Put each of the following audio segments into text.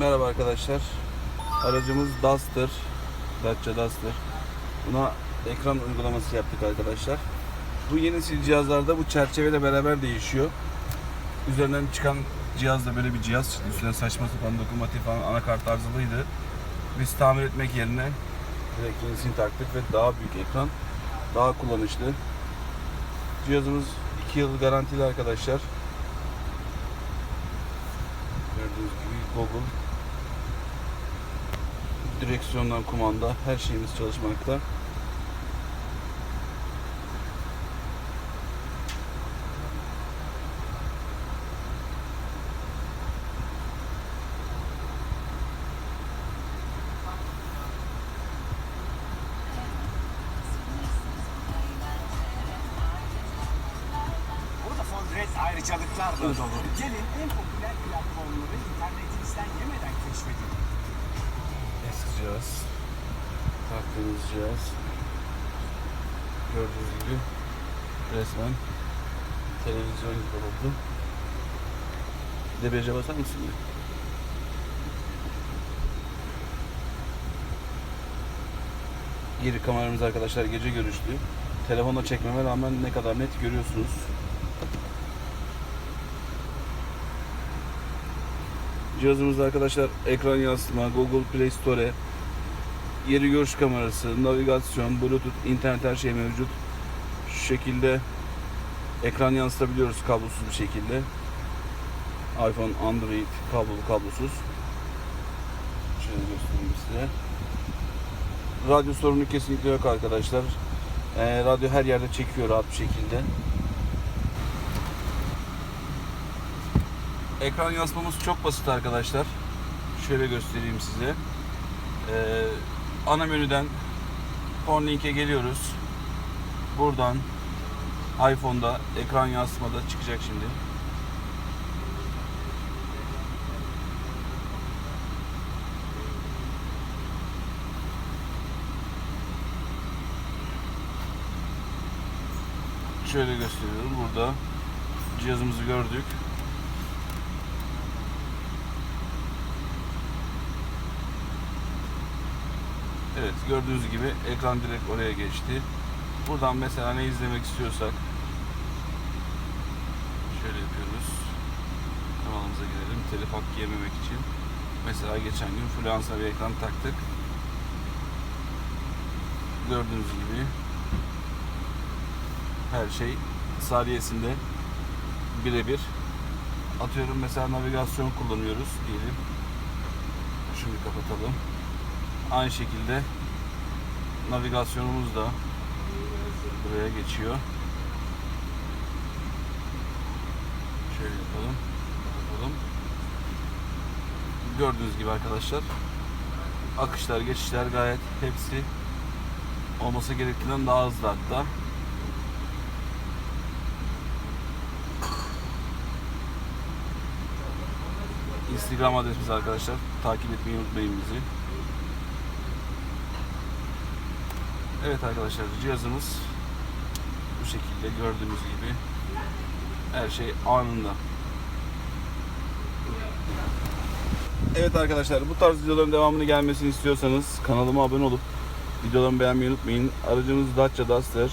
Merhaba arkadaşlar. Aracımız Duster. Dacia Duster. Buna ekran uygulaması yaptık arkadaşlar. Bu yeni nesil cihazlarda bu çerçeveyle beraber değişiyor. Üzerinden çıkan cihaz da böyle bir cihaz çıktı. Üstüne saçma sapan dokunmatik falan anakart arızalıydı. Biz tamir etmek yerine direkt yenisini taktık ve daha büyük ekran, daha kullanışlı. Cihazımız 2 yıl garantili arkadaşlar. Gördüğünüz gibi Google direksiyondan kumanda her şeyimiz çalışmakta. Ayrıcalıklarla dolu. Gelin en popüler platformları internetinizden yemeden keşfedin. Cihaz. Taktığımız cihaz. Gördüğünüz gibi resmen televizyon gibi oldu. Debriyaja basar mısın? Geri kameramız arkadaşlar gece görüşlü. Telefonla çekmeme rağmen ne kadar net görüyorsunuz. Cihazımızda arkadaşlar ekran yansıtma, Google Play Store, yeri görüş kamerası, navigasyon, Bluetooth, internet her şey mevcut. Şu şekilde ekran yansıtabiliyoruz kablosuz bir şekilde. iPhone, Android, kablolu, kablosuz. Şöyle göstereyim size. Radyo sorunu kesinlikle yok arkadaşlar. Ee, radyo her yerde çekiyor rahat bir şekilde. Ekran yansıtmamız çok basit arkadaşlar. Şöyle göstereyim size. Ee, ana menüden Pornlink'e geliyoruz. Buradan iPhone'da ekran yansıtmada çıkacak şimdi. Şöyle gösteriyorum burada. Cihazımızı gördük. Evet gördüğünüz gibi ekran direkt oraya geçti. Buradan mesela ne izlemek istiyorsak şöyle yapıyoruz. Kanalımıza girelim. Telif hakkı yememek için. Mesela geçen gün Fluensa bir ekran taktık. Gördüğünüz gibi her şey saniyesinde birebir. Atıyorum mesela navigasyon kullanıyoruz diyelim. Şunu kapatalım. Aynı şekilde navigasyonumuz da buraya geçiyor. Şöyle yapalım. Kapatalım. Gördüğünüz gibi arkadaşlar akışlar, geçişler gayet hepsi olması gerektiğinden daha hızlı hatta. Instagram adresimiz arkadaşlar. Takip etmeyi unutmayın bizi. Evet arkadaşlar cihazımız bu şekilde gördüğünüz gibi her şey anında. Evet arkadaşlar bu tarz videoların devamını gelmesini istiyorsanız kanalıma abone olup videolarımı beğenmeyi unutmayın. Aracımız Dacia Duster.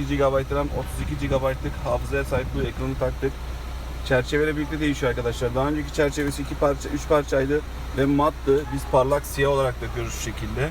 2 GB RAM, 32 GB'lık hafızaya sahip bu ekranı taktık. Çerçeveyle birlikte değişiyor arkadaşlar. Daha önceki çerçevesi iki parça, üç parçaydı ve mattı. Biz parlak siyah olarak takıyoruz şu şekilde.